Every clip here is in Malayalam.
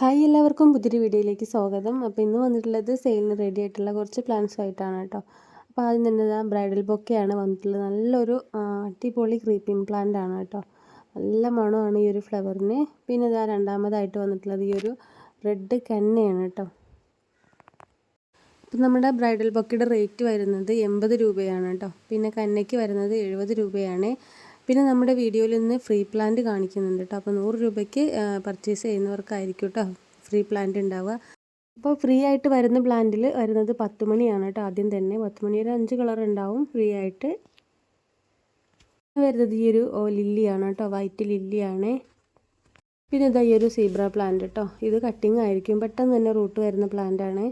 ഹായ് എല്ലാവർക്കും പുതിയൊരു വീഡിയോയിലേക്ക് സ്വാഗതം. അപ്പോൾ ഇന്ന് വന്നിട്ടുള്ളത് സെയിലിന് റെഡി ആയിട്ടുള്ള കുറച്ച് പ്ലാന്റ്സ് ആയിട്ടാണ് കേട്ടോ. അപ്പോൾ ആദ്യം തന്നെ ഇതാ ബ്രൈഡൽ ബൊക്കെയാണ് വന്നിട്ടുള്ളത്. നല്ലൊരു അടിപൊളി ക്രീപ്പിംഗ് പ്ലാന്റ് ആണ് കേട്ടോ. നല്ല മണമാണ് ഈ ഒരു ഫ്ലവറിന് പിന്നെ ഇതാ രണ്ടാമതായിട്ട് വന്നിട്ടുള്ളത് ഈ ഒരു റെഡ് കന്നയാണ് കേട്ടോ. ഇപ്പം നമ്മുടെ ബ്രൈഡൽ ബൊക്കയുടെ റേറ്റ് വരുന്നത് എൺപത് രൂപയാണ് കേട്ടോ. പിന്നെ കന്നയ്ക്ക് വരുന്നത് എഴുപത് രൂപയാണ്. പിന്നെ നമ്മുടെ വീഡിയോയിൽ നിന്ന് ഫ്രീ പ്ലാന്റ് കാണിക്കുന്നുണ്ട് കേട്ടോ അപ്പോൾ നൂറ് രൂപയ്ക്ക് പർച്ചേസ് ചെയ്യുന്നവർക്കായിരിക്കും കേട്ടോ ഫ്രീ പ്ലാന്റ് ഉണ്ടാവുക. അപ്പോൾ ഫ്രീ ആയിട്ട് വരുന്ന പ്ലാന്റിൽ വരുന്നത് പത്ത് മണിയാണ് കേട്ടോ ആദ്യം തന്നെ. പത്ത് മണി ഒരു അഞ്ച് കളർ ഉണ്ടാവും ഫ്രീ ആയിട്ട്. വരുന്നത് ഈ ഒരു ലില്ലിയാണ് കേട്ടോ വൈറ്റ് ലില്ലിയാണ്. പിന്നെ ഇതാ ഈ ഒരു സീബ്ര പ്ലാന്റ് കേട്ടോ ഇത് കട്ടിങ് ആയിരിക്കും. പെട്ടെന്ന് തന്നെ റൂട്ട് വരുന്ന പ്ലാന്റ് ആണ്.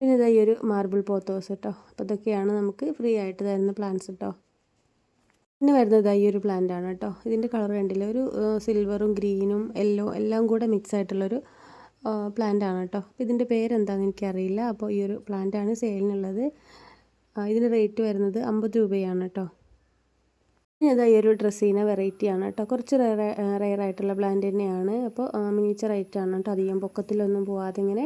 പിന്നെ ഇതാ ഈ ഒരു മാർബിൾ പോത്തോസ് കേട്ടോ അപ്പോൾ ഇതൊക്കെയാണ് നമുക്ക് ഫ്രീ ആയിട്ട് തരുന്ന പ്ലാന്റ്സ് കേട്ടോ പിന്നെ വരുന്നത് ഈ ഒരു പ്ലാന്റ് ആണ് കേട്ടോ. ഇതിന്റെ കളർ കണ്ടില്ല? ഒരു സിൽവറും ഗ്രീനും യെല്ലോ എല്ലാം കൂടെ മിക്സ് ആയിട്ടുള്ളൊരു പ്ലാന്റ് ആണ് കേട്ടോ. ഇതിന്റെ പേരെന്താണെന്ന് എനിക്കറിയില്ല. അപ്പോൾ ഈ ഒരു പ്ലാന്റ് ആണ് സെയിലിനുള്ളത് ഇതിന്റെ റേറ്റ് വരുന്നത് അമ്പത് രൂപയാണ് കേട്ടോ. പിന്നെ ഇതാ ഈ ഒരു ഡ്രസ്സീന വെറൈറ്റി ആണ് കേട്ടോ. കുറച്ച് റയർ റയർ ആയിട്ടുള്ള പ്ലാന്റ് തന്നെയാണ്. അപ്പോൾ മിനിച്ചർ ആണ് കേട്ടോ. അധികം പൊക്കത്തിലൊന്നും പോവാതെ ഇങ്ങനെ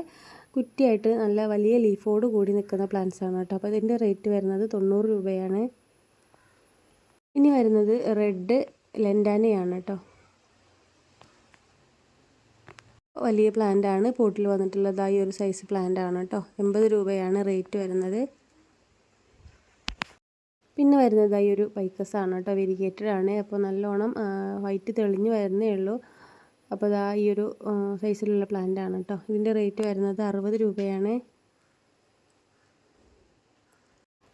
കുറ്റിയായിട്ട് നല്ല വലിയ ലീഫോട് കൂടി നിൽക്കുന്ന പ്ലാന്റ്സ് ആണ് കേട്ടോ. അപ്പോൾ ഇതിന്റെ റേറ്റ് വരുന്നത് തൊണ്ണൂറ് രൂപയാണ്. ഇനി വരുന്നത് റെഡ് ലെൻഡാനയാണ് കേട്ടോ വലിയ പ്ലാന്റ് ആണ്. പോട്ടിൽ വന്നിട്ടുള്ളത് ആ ഈ ഒരു സൈസ് പ്ലാന്റ് ആണ് കേട്ടോ എൺപത് രൂപയാണ് റേറ്റ് വരുന്നത്. പിന്നെ വരുന്നത് ഈ ഒരു വൈക്കസ് ആണ് കേട്ടോ വെരിഗേറ്റഡ് ആണ്. അപ്പോൾ നല്ലോണം വൈറ്റ് തെളിഞ്ഞു വരുന്നേ ഉള്ളൂ. അപ്പോൾ ഇതാ ഈ ഒരു സൈസിലുള്ള പ്ലാന്റ് ആണ് കേട്ടോ ഇതിന്റെ റേറ്റ് വരുന്നത് അറുപത് രൂപയാണ്.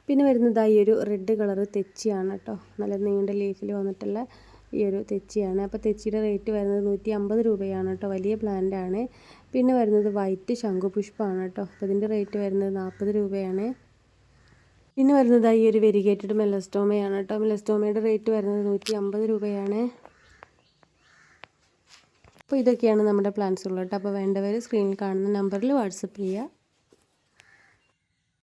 പിന്നെ വരുന്നത് ഈ ഒരു റെഡ് കളർ തെച്ചിയാണ് കേട്ടോ. നല്ല നീണ്ട ലീഫിൽ വന്നിട്ടുള്ള ഈ ഒരു തെച്ചിയാണ്. അപ്പോൾ തെച്ചിയുടെ റേറ്റ് വരുന്നത് നൂറ്റി അമ്പത് രൂപയാണ് കേട്ടോ. വലിയ പ്ലാന്റ് ആണ്. പിന്നെ വരുന്നത് വൈറ്റ് ശംഖുപുഷ്പമാണ് കേട്ടോ. അപ്പോൾ ഇതിന്റെ റേറ്റ് വരുന്നത് നാൽപ്പത് രൂപയാണ്. പിന്നെ വരുന്നത് ഈ ഒരു വെരിഗേറ്റഡ് മെലസ്റ്റോമയാണ് കേട്ടോ. മെലസ്റ്റോമയുടെ റേറ്റ് വരുന്നത് നൂറ്റി അമ്പത് രൂപയാണ്. അപ്പോൾ ഇതൊക്കെയാണ് നമ്മുടെ പ്ലാൻസ് ഉള്ളത് കേട്ടോ. അപ്പോൾ വേണ്ടവർ സ്ക്രീനിൽ കാണുന്ന നമ്പറിൽ വാട്സപ്പ് ചെയ്യുക.